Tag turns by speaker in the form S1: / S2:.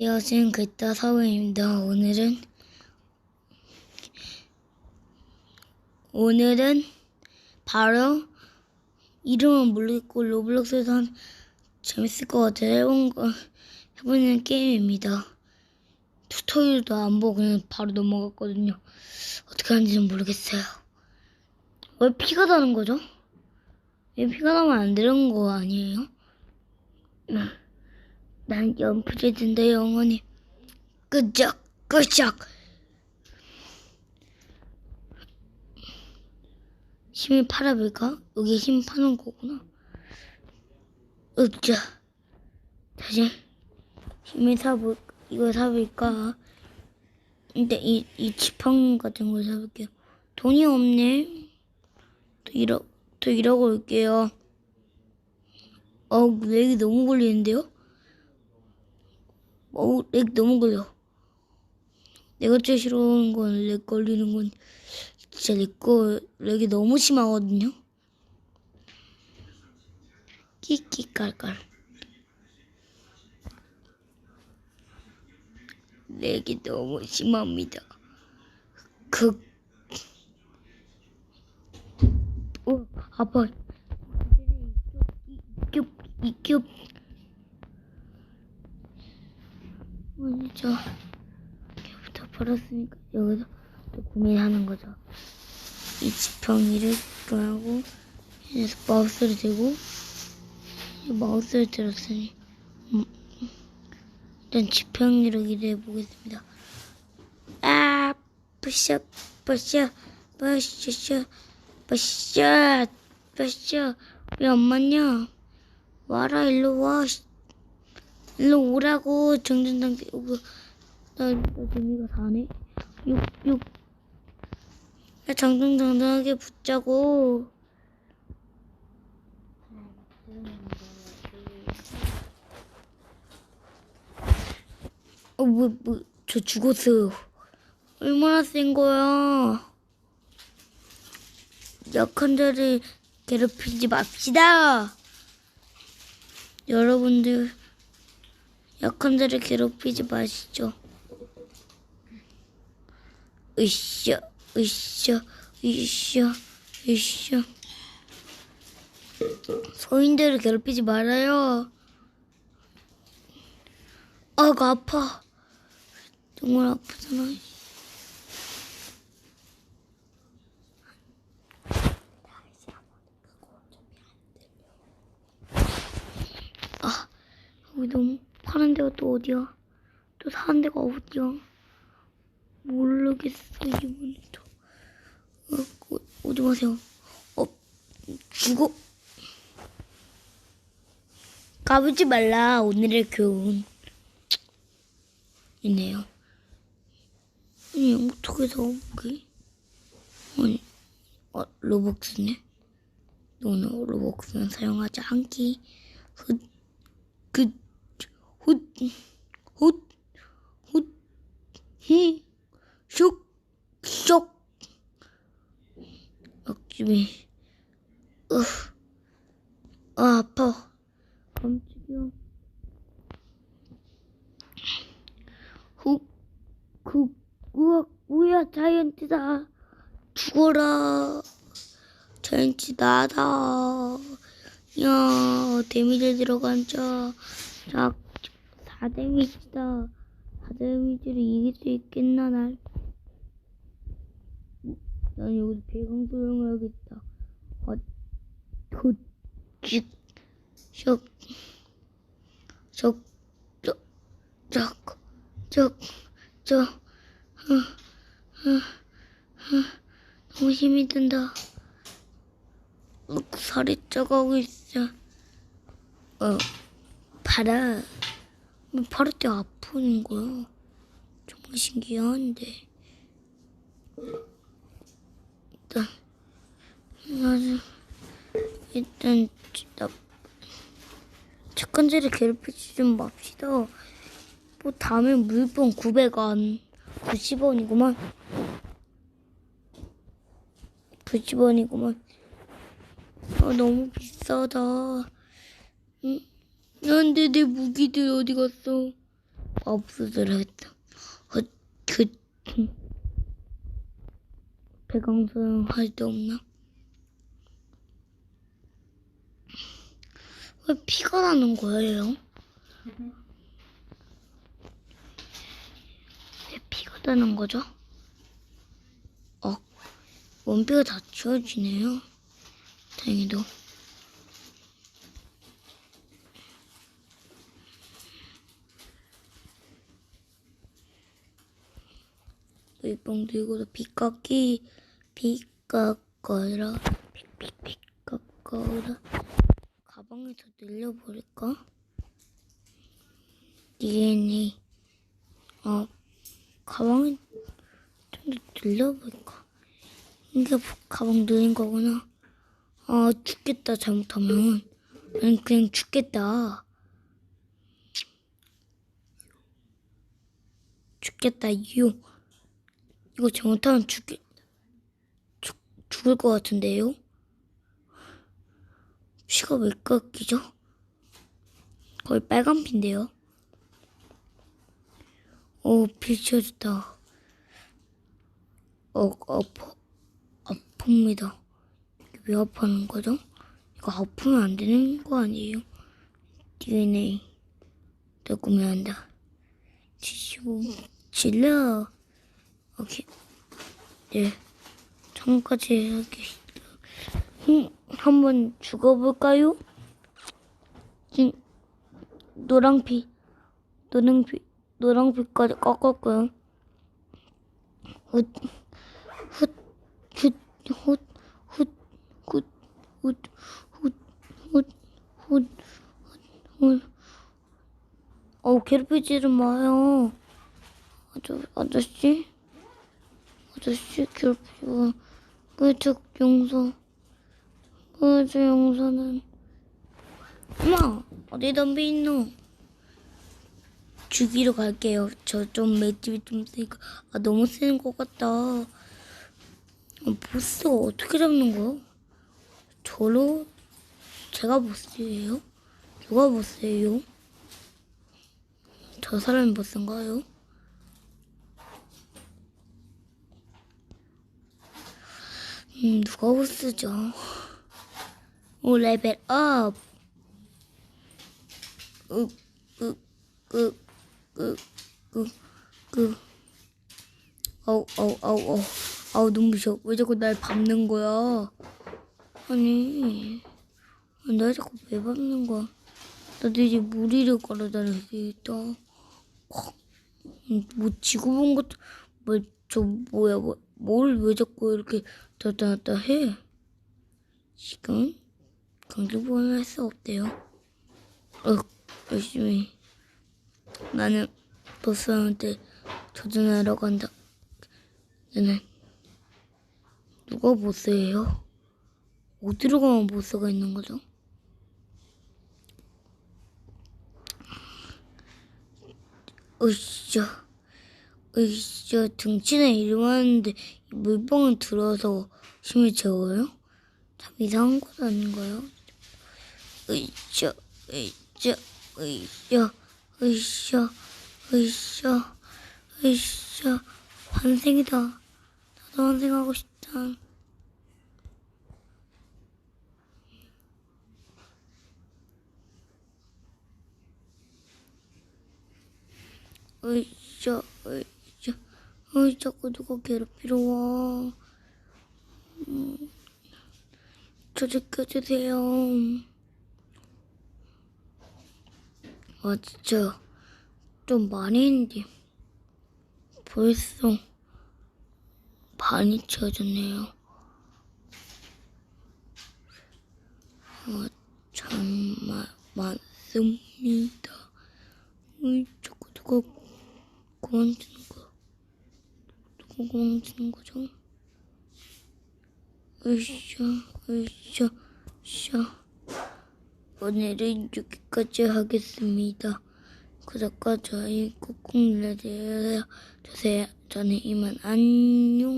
S1: 안녕하세요. 그따 사회입니다. 오늘은 오늘은 바로 이름은 모르겠고 로블록스에서 한 재밌을 것 같아 해본 거 해보는 게임입니다. 튜토리얼도 안 보고 그냥 바로 넘어갔거든요. 어떻게 하는지는 모르겠어요. 왜 피가 나는 거죠? 왜 피가 나면 안 되는 거 아니에요? 음. 난 연필이던데 영원히 끄적 끄적 힘이 팔아볼까? 여기 힘 파는 거구나 으쌰 다시 힘이 사볼 이거 사볼까? 근데 이, 이 지팡이 같은 거 사볼게요 돈이 없네 또 이러, 또 이러고 올게요 어 렉이 너무 걸리는데요? 어우, 렉 너무 걸려. 내가 제일 싫어하는 건 렉 걸리는 건 진짜 내거 렉이 너무 심하거든요. 끼끼 깔깔. 렉이 너무 심합니다. 그, 어, 아파. 이겹, 이겹. 먼저 벌었으니까 여기서 또 고민하는 거죠. 이 지팡이를 하고 그래서 마우스를 대고 이 마우스를 들었으니 음, 일단 지팡이로 일해 보겠습니다. 아, 뿌셔, 뿌셔, 뿌셔, 뿌셔. 왜안 맞냐? 와라 일로 와. 씨. 일로 오라고 정전당 오고 나, 나 재미가 다네. 육 육. 야 정정당당하게 붙자고. 어 뭐 뭐 저 죽었어요 얼마나 센 거야? 약한 자를 괴롭히지 맙시다. 여러분들 약한 자를 괴롭히지 마시죠. 으쌰, 으쌰, 으쌰, 으쌰. 소인들을 괴롭히지 말아요. 아, 그 아파. 정말 아프잖아. 아, 여기 너무 파는 데가 또 어디야? 또 사는 데가 어디야? 모르겠어 이번에 또. 어, 어, 오지 마세요. 어, 죽어. 까불지 말라 오늘의 교훈. 이네요. 아니 어떻게 사올게? 아니, 어, 로벅스네. 너는 로벅스는 사용하지 않기. 그, 그, 훗, 훗, 훗, 히, 슉, 쇽. 억지미, 으, 아, 아파. 깜짝이야. 훅, 훅, 우와, 뭐야, 자이언트다. 죽어라. 자이언트 나다. 야, 데미지 들어간 자. 자, 4데미지다. 4데미지를 이길 수 있겠나, 날. 난 여기서 배강 소용해야겠다. 어, 굿, 직, 적, 적, 적, 적, 적, 적, 어, 어, 어, 너무 힘이 든다. 어, 살이 쪄가고 있어. 어, 봐라. 왜 바로 때 아프는 거야? 정말 신기한데. 일단, 나는, 일단, 나, 착한제를 괴롭히지 좀 맙시다. 뭐, 다음에 물병 900원. 90원이구만. 90원이구만. 아, 너무 비싸다. 응? 근데 내 무기들 어디 갔어? 없어져야겠다. 어, 그, 배광소형 할데 없나? 왜 피가 나는 거예요? 왜 피가 나는 거죠? 어, 원피가 다 지워지네요. 다행히도. 물병 들고도 빗깎기 픽픽픽 깎거라 가방에서 늘려버릴까? DNA 어 가방에 좀 더 늘려볼까? 이게 가방 늘린 거구나. 아 죽겠다 잘못하면. 난 그냥 죽겠다. 죽겠다 유. 이거 잘못하면 죽, 죽, 죽을 것 같은데요? 피가 왜 깎이죠? 거의 빨간 피인데요? 오, 피 치워졌다. 어, 아파, 아픕니다. 왜 아파하는 거죠? 이거 아프면 안 되는 거 아니에요? DNA. 녹으면 한다. 지시고, 질러. 오케이. 네. 참가지 여기 한번 죽어볼까요? 진 노랑피 노랑피 노랑피까지 꺾었고요. 어, 괴롭히지를 마요. 아저, 아저씨? 아저씨 괴롭히지 마. 왜저 용서. 왜저 용서는 엄마 어디 덤비 있노? 죽이러 갈게요. 저 좀 맷집이 좀 세니까. 아 너무 세는 것 같다. 아, 보스 어떻게 잡는 거야? 저로? 제가 보스예요? 누가 보스예요? 저 사람이 보스인가요? 음, 누가 보스죠? 오, 레벨 업! 으, 으, 으, 으, 으, 으. 아우, 아우, 아우, 아우, 아우, 눈부셔. 왜 자꾸 날 밟는 거야? 아니, 날 자꾸 왜 밟는 거야? 나도 이제 무리를 걸어 다녀야겠다. 음, 뭐 지구 본 것도 뭐 저 뭐야 뭐 뭘 왜 자꾸 이렇게 왔다 갔다 해? 지금 강제보호는 할수 없대요. 어, 열심히 나는 보스한테 도전하러 간다. 나는 누가 보스예요? 어디로 가면 보스가 있는 거죠? 으쌰, 으쌰, 등치는 이러는데 물병을 들어서 힘을 채워요? 참 이상한 것 아닌가요? 으쌰, 으쌰, 으쌰, 으쌰, 으쌰, 으쌰, 환생이다. 나도 환생하고 싶다. 으쌰, 으쌰, 으 자꾸 누가 괴롭히러 와. 음, 저 지켜주세요. 아, 진짜 좀 많이 했는데 벌써 많이 채워졌네요. 아, 정말 많습니다. 으 자꾸 누가 그만두는 누가 그만두는 거죠? 으쌰, 으쌰, 으쌰. 오늘은 여기까지 하겠습니다. 구독과 좋아요 꾹꾹 눌러주세요. 저는 이만 안녕.